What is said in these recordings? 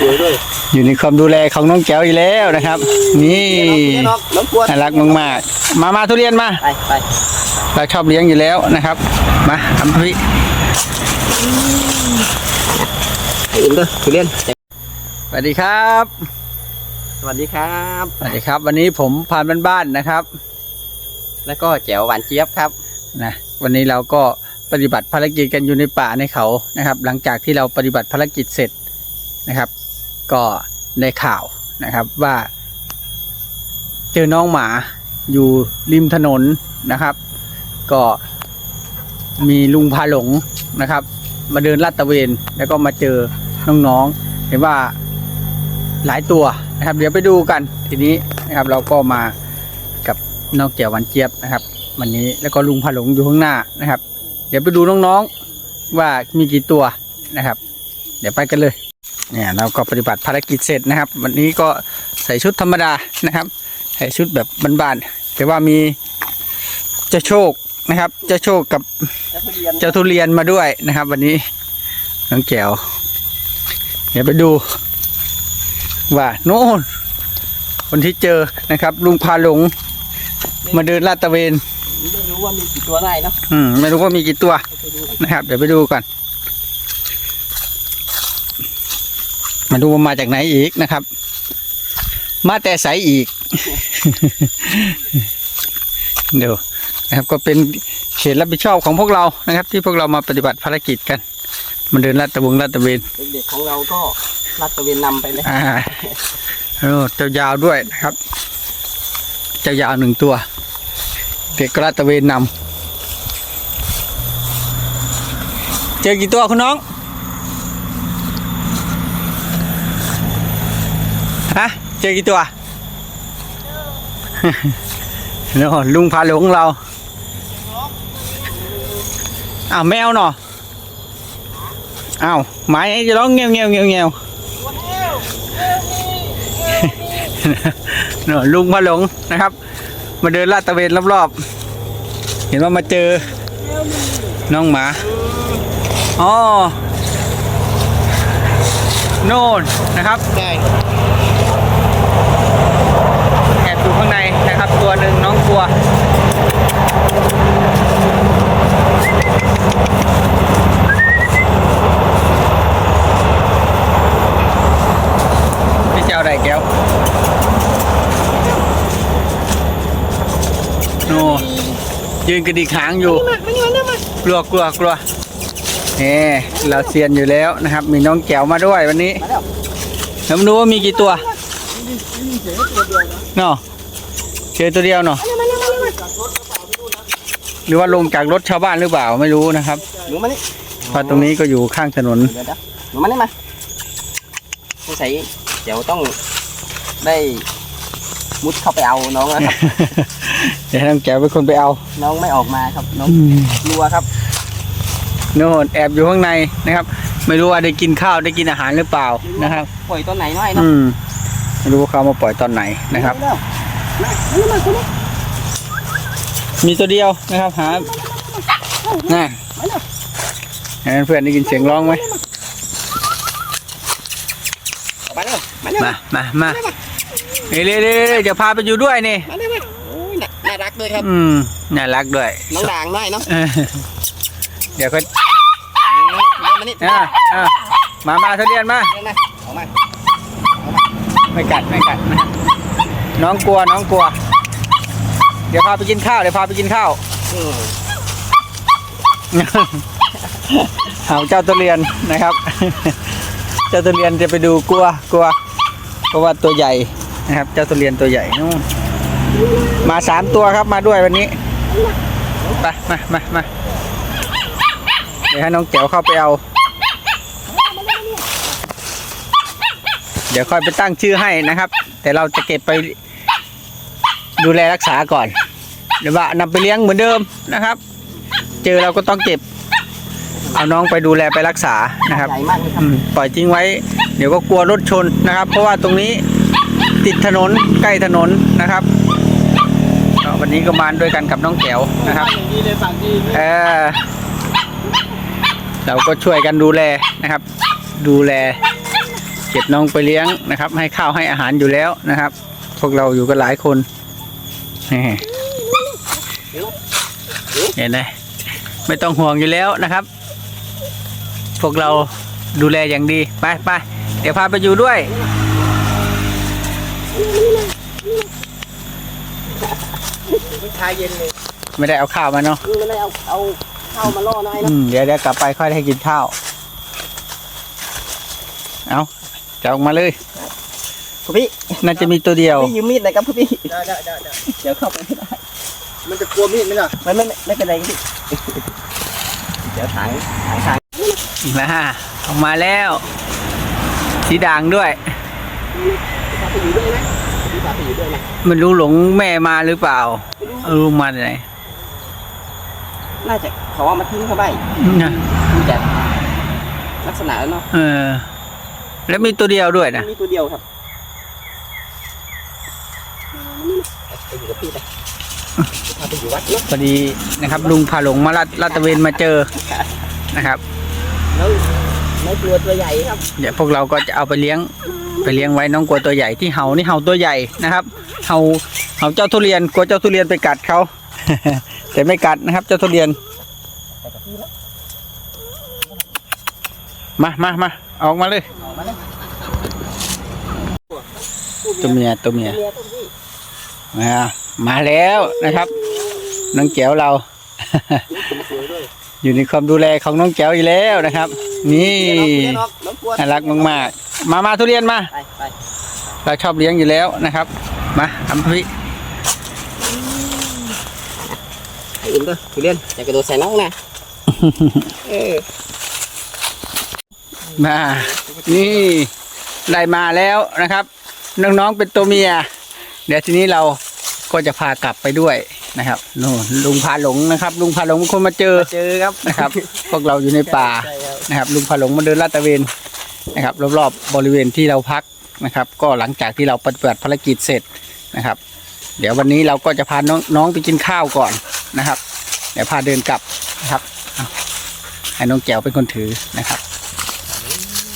สวยด้วยอยู่ในความดูแลของน้องแก้วอีกแล้วนะครับ นี่น้องน้องกวนน่ารักมากๆมามาทุเรียนมาไปไปเราชอบเลี้ยงอยู่แล้วนะครับ มาทำพี่ให้อิ่มด้วยทุเรียนสวัสดีครับ สวัสดีครับสวัสดีครับ วันนี้ผมพานบ้านๆนะครับ แล้วก็แจ๋วหวานเจี๊ยบครับนะวันนี้เราก็ปฏิบัติภารกิจกันอยู่ในป่าในเขานะครับ หลังจากที่เราปฏิบัติภารกิจเสร็จ นะครับ ก็ได้ข่าวนะครับว่า เจอน้องหมาอยู่ริมถนนนะครับ ก็มีลุงพาหลงนะครับ มาเดินลาดตระเวนแล้วก็มาเจอน้องๆเห็นว่าหลายตัวนะครับ เดี๋ยวไปดูกันทีนี้นะครับ เราก็มากับน้องเจียววันเจี๊ยบนะครับ วันนี้แล้วก็ลุงพาหลงอยู่ข้างหน้านะครับ เดี๋ยวไปดูน้องๆว่ามีกี่ตัวนะครับ เดี๋ยวไปกันเลย เนี่ยเราก็ปฏิบัติภารกิจเสร็จนะครับ วันนี้ก็ใส่ชุดธรรมดานะครับใส่ชุดแบบบ้านๆแต่ว่ามีเจ้าโชคนะครับ เจ้าโชคกับแล้วทุเรียนเจ้าทุเรียนมาด้วยนะครับ วันนี้น้องแก้วเดี๋ยวไปดู ว่าโน่นคนที่เจอนะครับ ลุงพาหลง มาเดินลาดตระเวนไม่รู้ว่ามีกี่ตัวได้เนาะอืมไม่รู้ว่ามีกี่ตัวไปดูกันนะครับ เดี๋ยวไปดูก่อน มาดูว่ามาจากไหนอีกนะครับ มาแต่ใสอีกเดี๋ยวนะครับ ก็เป็นเขตรับผิดชอบของพวกเรานะครับ ที่พวกเรามาปฏิบัติภารกิจกันมาเดินลาดตระวงลาดตระเวนเด็กๆของเราก็รัดตระเวนนำไปเลยอ่าโอ้เจ้ายาวด้วยนะครับ เจ้ายาวหนึ่งตัวเด็กก็ลาดตระเวนนำเจอกี่ตัวคุณน้อง ฮะ เจอกี่ตัว โน่นลุงพาหลงเราอ้าวแมวเนาะอ้าวหมาจะร้องเงี้ยวเงี้ยวเงี้ยวเงี้ยวเนอะลุงพาหลงนะครับ มาเดินลาดตะเวนรอบๆ เห็นว่ามาเจอ น้องหมาอ๋อโน่นนะครับได้ แอบอยู่ข้างในะครับ ตัวหนึ่งน้องกลัวพี่เจ้าได้แก้วโนยืนกระดิกหางอยู่กลัวกลัวกลัวนี่เราเซียนอยู่แล้วนะครับ มีน้องแก้วมาด้วยวันนี้แล้วแล้วมาดูว่ามีกี่ตัวเนาะ เจอตัวเดียวเนาะหรือว่าลงจากรถชาวบ้านหรือเปล่าไม่รู้นะครับหนูมานี่เพราะตรงนี้ก็อยู่ข้างถนน เดี๋ยวนะหนูมานี่มาสงสัยเดี๋ยวต้องได้มุดเข้าไปเอาน้องแล้วครับ เดี๋ยวให้น้องแก้วเป็นคนไปเอา น้องไม่ออกมาครับ น้องกลัวครับโน่นแอบอยู่ข้างในนะครับ ไม่รู้ว่าได้กินข้าวได้กินอาหารหรือเปล่านะครับ ปล่อยต้นไหนน้อยเนาะอืมไม่รู้ว่าเขาเอามาปล่อยตอนไหนนะครับเร็วๆ มามามาคนนี้มีตัวเดียวนะครับหาน่ะให้เพื่อนได้ยินเสียงร้องไหมมาเร็วมาเร็วมามามาเร็วเร็วเร็วเร็วจะพาไปอยู่ด้วยนี่มาเร็วมาน่ารักด้วยครับ อืมน่ารักด้วยน้องด่างน้อยเนาะเดี๋ยวก็มานี่อ่าอ่ามามาทุเรียนมา มา ไม่กัด ไม่กัดนะ น้องกลัวน้องกลัว เดี๋ยวพาไปกินข้าวเดี๋ยวพาไปกินข้าวอืมเอาเจ้าตัวเรียนนะครับ เจ้าตัวเรียนจะไปดูกลัวกลัว เพราะว่าตัวใหญ่นะครับ เจ้าตัวเรียนตัวใหญ่นู่นมาสามตัวครับมาด้วยวันนี้ไปมามามาเดี๋ยวให้น้องแจ๋วเข้าไปเอา เดี๋ยวค่อยไปตั้งชื่อให้นะครับ แต่เราจะเก็บไป ดูแลรักษาก่อนหรือว่านำไปเลี้ยงเหมือนเดิมนะครับ เจอเราก็ต้องเก็บ เอาน้องไปดูแลไปรักษานะครับใหญ่มากเลยครัอืบมปล่อยทิ้งไว้ เดี๋ยวก็กลัวรถชนนะครับ เพราะว่าตรงนี้ติดถนนใกล้ถนนนะครับก็วันนี้ก็มาด้วยกันกับน้องแก้วนะครับอย่างนี้เลยฝั่งที่เออเราก็ช่วยกันดูแลนะครับ ดูแล เก็บน้องไปเลี้ยงนะครับ ให้ข้าวให้อาหารอยู่แล้วนะครับ พวกเราอยู่กันหลายคนนี่ เห็นไหมไม่ต้องห่วงอยู่แล้วนะครับ พวกเราดูแลอย่างดีไปไปเดี๋ยวพาไปอยู่ด้วย ชายเย็นเลยไม่ได้เอาข้าวมาเนาะไม่ได้เอาเอาข้าวมาล่อน้อยอืนะมเดี๋ยวเดี๋ยวกลับไปค่อยให้กินข้าว เอาจะออกมาเลย คุณพี่น่าจะมีตัวเดียว พี่ยืมมีดหน่อยครับคุณพี่ได้ได้ได้ได้เดี๋ยวเข้าไปไม่ได้มันจะกลัวมีดไหมล่ะไม่ไม่ไม่ไม่เป็นไรครับพี่เดี๋ยวถังถังถังนะออกมาแล้ว สีด่างด้วยพาไปอยู่ด้วยนะพี่พาไปอยู่ด้วยนะมันรู้หลงแม่มาหรือเปล่าเออรู้มาจากไหนน่าจะเขาเอามาทิ้งเข้าไปนะดูจากลักษณะแล้วเนาะเออ แล้วมีตัวเดียวด้วยนะมีตัวเดียวครับ ไปอยู่กับพี่ไปพาไปอยู่วัดเนาะพอดีนะครับ ลุงพาหลงมาลาดลาดตระเวนมาเจอนะครับแล้วไม่กลัวตัวใหญ่ครับเดี๋ยวพวกเราก็จะเอาไปเลี้ยงไปเลี้ยงไว้น้องกลัวตัวใหญ่ที่เห่านี่เห่าตัวใหญ่นะครับเห่าเห่าเจ้าทุเรียนกลัวเจ้าทุเรียนไปกัดเขาแต่ไม่กัดนะครับ เจ้าทุเรียน มามามาออกมาเลยตัวเมียตัวเมียเมียตัวพี่มามาแล้วนะครับน้องแก้วเรา อยู่ในความดูแลของน้องแก้วอีกแล้วนะครับ นี่เมียน้องน้องกลัวน่ารักมากๆมามาทุเรียนมาไปไปเราชอบเลี้ยงอยู่แล้วนะครับ มาทำพี่ให้อิ่มด้วยทุเรียนอย่ากระโดดใส่น้องนะเออมา นี่ได้มาแล้วนะครับ น้องๆเป็นตัวเมีย เดี๋ยวทีนี้เราก็จะพากลับไปด้วยนะครับนู่นลุงพาหลงนะครับ ลุงพาหลงเป็นคนมาเจอเจอครับนะครับ พวกเราอยู่ในป่าใช่ครับนะครับ ลุงพาหลงมาเดินลาดตระเวนนะครับ รอบๆบริเวณที่เราพักนะครับ ก็หลังจากที่เราปฏิบัติภารกิจเสร็จนะครับ เดี๋ยววันนี้เราก็จะพาน้องน้องไปกินข้าวก่อนนะครับ เดี๋ยวพาเดินกลับนะครับเอาให้น้องแก้วเป็นคนถือนะครับ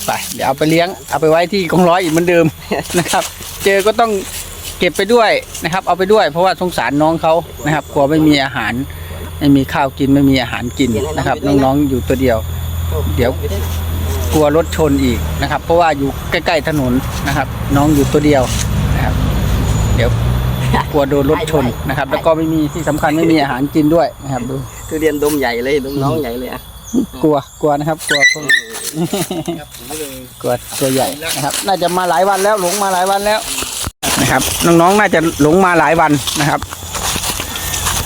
ไปเดี๋ยวเอาไปเลี้ยงเอาไปไว้ที่กองร้อยอีกเหมือนเดิม นะครับ เจอก็ต้อง เก็บไปด้วยนะครับ เอาไปด้วย เพราะว่าสงสารน้องเขานะครับกลัวไม่มีอาหาร ไม่มีข้าวกินไม่มีอาหารกินนะครับ น้องๆอยู่ตัวเดียว เดี๋ยวกลัวรถชนอีกนะครับ เพราะว่าอยู่ใกล้ ๆถนนนะครับ น้องอยู่ตัวเดียวนะครับ เดี๋ยวกลัวโดนรถชนนะครับ แล้วก็ไม่มีที่สำคัญไม่มีอาหารกินด้วยนะครับดูทุเรียนดมใหญ่เลยดมน้องใหญ่เลยอะกลัวกลัวนะครับ กลัวพวกกลัวตัวใหญ่นะครับ น่าจะมาหลายวันแล้วหลงมาหลายวันแล้ว นะครับน้องๆน่าจะหลงมาหลายวันนะครับ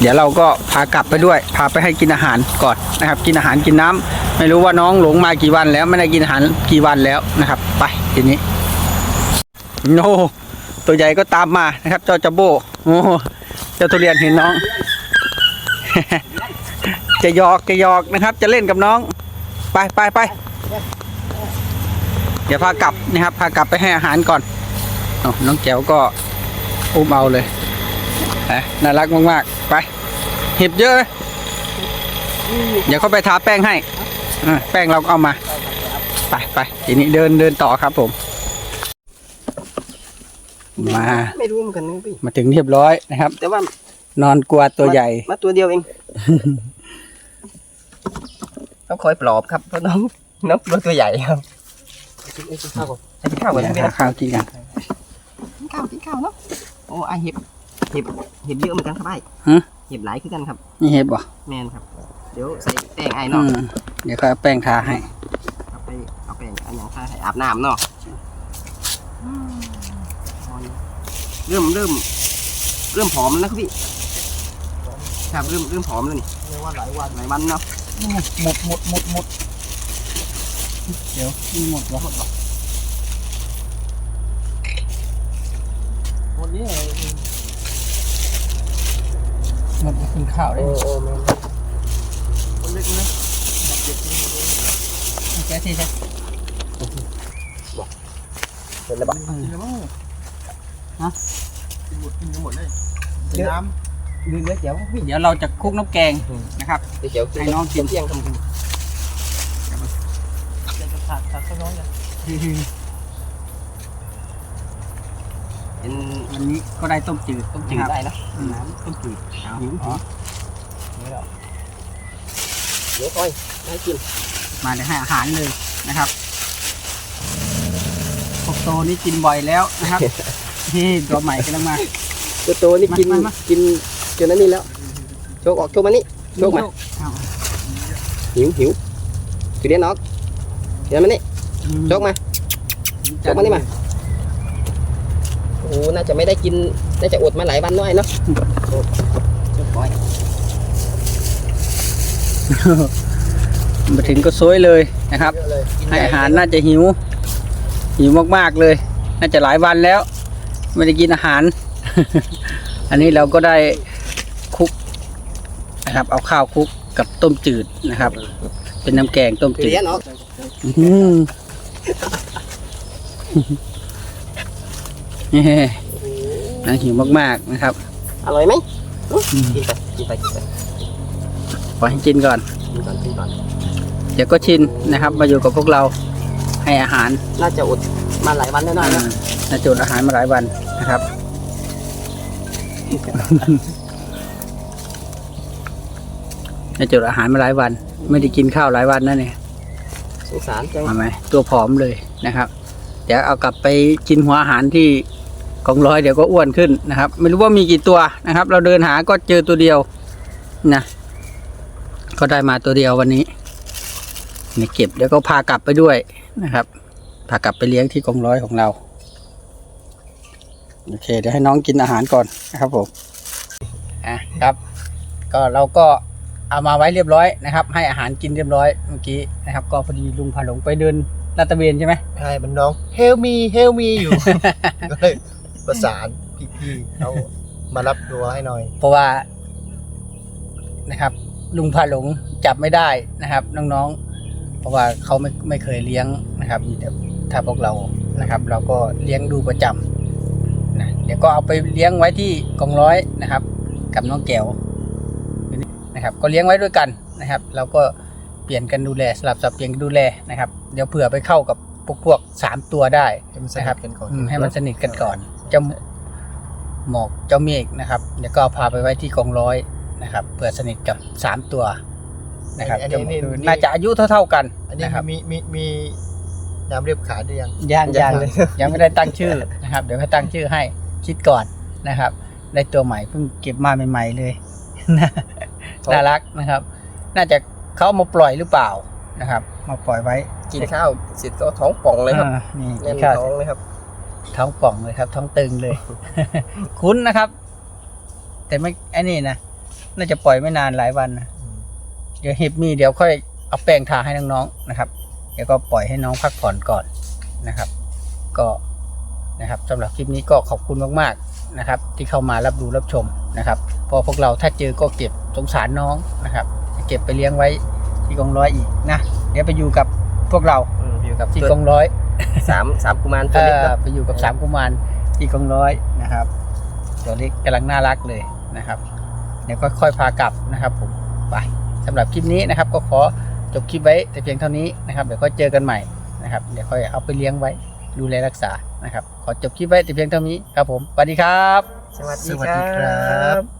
เดี๋ยวเราก็พากลับไปด้วย พาไปให้กินอาหารก่อนนะครับ กินอาหารกินน้ำไม่รู้ว่าน้องหลงมากี่วันแล้วไม่ได้กินอาหารกี่วันแล้วนะครับ ไปทีนี้โอ้ตัวใหญ่ก็ตามมานะครับ เจ้าจัมโบโอ้เจ้าทุเรียนเห็นน้อง จะยอกจะยอกนะครับ จะเล่นกับน้อง ไปไปไปเดี๋ยวพากลับนะครับ พากลับไปให้อาหารก่อน น้องแก้วก็อุ้มเอาเลยนะน่ารักมากๆ ไปเห็บเยอะนะเดี๋ยวเขาไปทาแป้งให้อะแป้งเราก็เอามา ไปไปทีนี้เดินเดินต่อครับผม มาไม่รู้เหมือนกันนะพี่มาถึงเรียบร้อยนะครับ แต่ว่านอนกลัวตัวใหญ่ มาตัวเดียวเองต้องคอยปลอบครับเพราะน้องน้องกลัวตัวใหญ่ครับไอ้กินข้าวก่อนไอ้กินข้าวก่อนเดี๋นะยวพี่หานะข้าวกินกันกิน ข้าวกินข้าวเนาะโอ้ไอเห็บเห็บเห็บเยอะเหมือนกันครับไอ้ฮะ เห็บหลายขึ้นกันครับ นี่เห็บบ่แมนครับ เดี๋ยวใส่แป้งไอ้อืเนาะมเดี๋ยวเขาเอาแป้งทาให้ เอาไปเอาแป้งอันอย่างท่าให้อาบน้ำเนาะเริ่มเริ่มเริ่มผอมแล้วครับพี่ครับเริ่มเริ่มผอมแล้วนี่เรียกว่าหลายวันหลายวันเนาะหมดหมดหมดหมดเดี๋ยวนี่หมดวะวันนี้ห มดไปกินข้าวได้โอ้โอ้แม่คนเล็กนะแค่ที่ใช่เสร็จแล้วบอกกินแล้วมั้งฮะกินหมดกินหมดเลยเยอะน้ลืมเนื้อเจียวพี่เดี๋ยวเราจะคลุกน้ำแกงนะครับเดี๋ยวเจียวให้น้องกินเที่ยงทำำจะขาดขาดข้าวน้อยเลย เป็นวันนี้ก็ได้ต้มจืดต้มจืดนะครับได้นะอืมต้มจืดเอาหิวอ๋อเดี๋ยวก่อยได้กิน มาเดี๋ยวให้อาหารเลยนะครับพวกโตนี่กินบ่อยแล้วนะครับนี่ตัวใหม่กำลังมาตัวโตนี่กินมามากินจนนั้นนี่แล้วโชกออกโชกมานี่โชกมาเอาหิวหิวจุดเรียนออกเรียนมานี่โชกมาโชกมานี่มา โอ้น่าจะไม่ได้กิน น่าจะอดมาหลายวันน้อยเนาะโชกโชกก่อยมาถึงก็ซวยเลยนะครับเยอะเลยกินให้ญ่อาหารน่าจะหิว หิวมากๆเลย น่าจะหลายวันแล้ว ไม่ได้กินอาหาร อันนี้เราก็ได้คลุกนะครับ เอาข้าวคลุกกับต้มจืดนะครับ เป็นน้ำแกงต้มจุดจืดเรียนออกอื้อหือ นี่น่าหิวมากๆนะครับ อร่อยไหมอืมกินไปกินไปกินไปขอให้กินก่อนกินก่อนกินก่อนเดี๋ยวก็ชินนะครับ มาอยู่กับพวกเราให้อาหารน่าจะอดมาหลายวันแน่นอนนะน่าจะอดอาหารมาหลายวันนะครับน่าจะอดอาหารมาหลายวัน ไม่ได้กินข้าวหลายวันนั่นเนี่ยสงสารจังมาไหมตัวผอมเลยนะครับ เดี๋ยวเอากลับไปกินหัวอาหารที่ กองร้อยเดี๋ยวก็อ้วนขึ้นนะครับ ไม่รู้ว่ามีกี่ตัวนะครับ เราเดินหาก็เจอตัวเดียวนะก็ได้มาตัวเดียววันนี้นี่เก็บเดี๋ยวก็พากลับไปด้วยนะครับพากลับไปเลี้ยงที่กองร้อยของเราโอเค เดี๋ยวให้น้องกินอาหารก่อนนะครับผมอะครับ ก็เราก็เอามาไว้เรียบร้อยนะครับ ให้อาหารกินเรียบร้อยเมื่อกี้นะครับ ก็พอดีลุงพาหลงไปเดินลาดตระเวนใช่ไหมใช่มันน้อง help me help me อยู่ก็เลย ประสานพี่ๆเขามารับตัวให้หน่อย เพราะว่านะครับ ลุงพาหลงจับไม่ได้นะครับ น้องๆ เพราะว่าเขาไม่ไม่เคยเลี้ยงนะครับมีแต่ถ้าพวกเรานะครับ เราก็เลี้ยงดูประจำนะเดี๋ยวก็เอาไปเลี้ยงไว้ที่กองร้อยนะครับ กับน้องแก้วนะครับ ก็เลี้ยงไว้ด้วยกันนะครับ เราก็เปลี่ยนกันดูแลสลับสับเปลี่ยนกันดูแลนะครับ เดี๋ยวเผื่อไปเข้ากับพวกพวกสามตัวได้ให้มันสนะนิครับทกันก่อนอืมให้มันสนิทกันก่อน เจ้าหมอกเจ้าเมฆนะครับเดี๋ยวก็เอาพาไปไว้ที่กองร้อยนะครับเพื่อสนิทกับสามตัวนะครับอันเจ้านี้หมอกนี่ น่าจะอายุเท่าๆกันอันนี้นะครับ มีมีมีน้ำเรียบขาหรือยัง ยังยังยังไม่ได้ตั้งชื่อนะครับ เดี๋ยวให้ตั้งชื่อให้คิดก่อนนะครับ ได้ตัวใหม่เพิ่งเก็บมาใหม่ๆเลยน่ารักนะครับ น่าจะเขาเอามาปล่อยหรือเปล่านะครับ มาปล่อยไว้กินข้าวเสร็จก็ท้องป่องเลยครับอ่านี่แน่นข้าวท้องเลยครับ ท้องป่องเลยครับ ท้องตึงเลย คุ้นนะครับ แต่ไม่ไอ้นี่นะน่าจะปล่อยไม่นานหลายวันนะเดี๋ยวเห็บมีเดี๋ยวค่อยเอาแป้งทาให้น้องๆนะครับ เดี๋ยวก็ปล่อยให้น้องพักผ่อนก่อนนะครับ ก็นะครับสำหรับคลิปนี้ก็ขอบคุณมากๆนะครับ ที่เข้ามารับดูรับชมนะครับเพอพวกเราถ้าเจอก็เก็บสงสารน้องนะครับจะเก็บไปเลี้ยงไว้ที่กองร้อยอีกนะเดี๋ยวไปอยู่กับพวกเราอืมอยู่กับที่ตัวกองร้อย สามสามกุมารตัวเอ่เล็กอครับไปอยู่กับสามกุมารที่กองร้อยนะครับ ตัวเล็กกำลังน่ารักเลยนะครับ เดี๋ยวก็ค่อยพากลับนะครับผมไปสำหรับคลิปนี้นะครับ ก็ขอจบคลิปไว้แต่เพียงเท่านี้นะครับเดี๋ยวค่อยเจอกันใหม่นะครับ เดี๋ยวค่อยเอาไปเลี้ยงไว้ดูแลรักษานะครับ ขอจบคลิปไว้แต่เพียงเท่านี้ครับผมสวัสดีครับ สวัสสวัสดีครับบ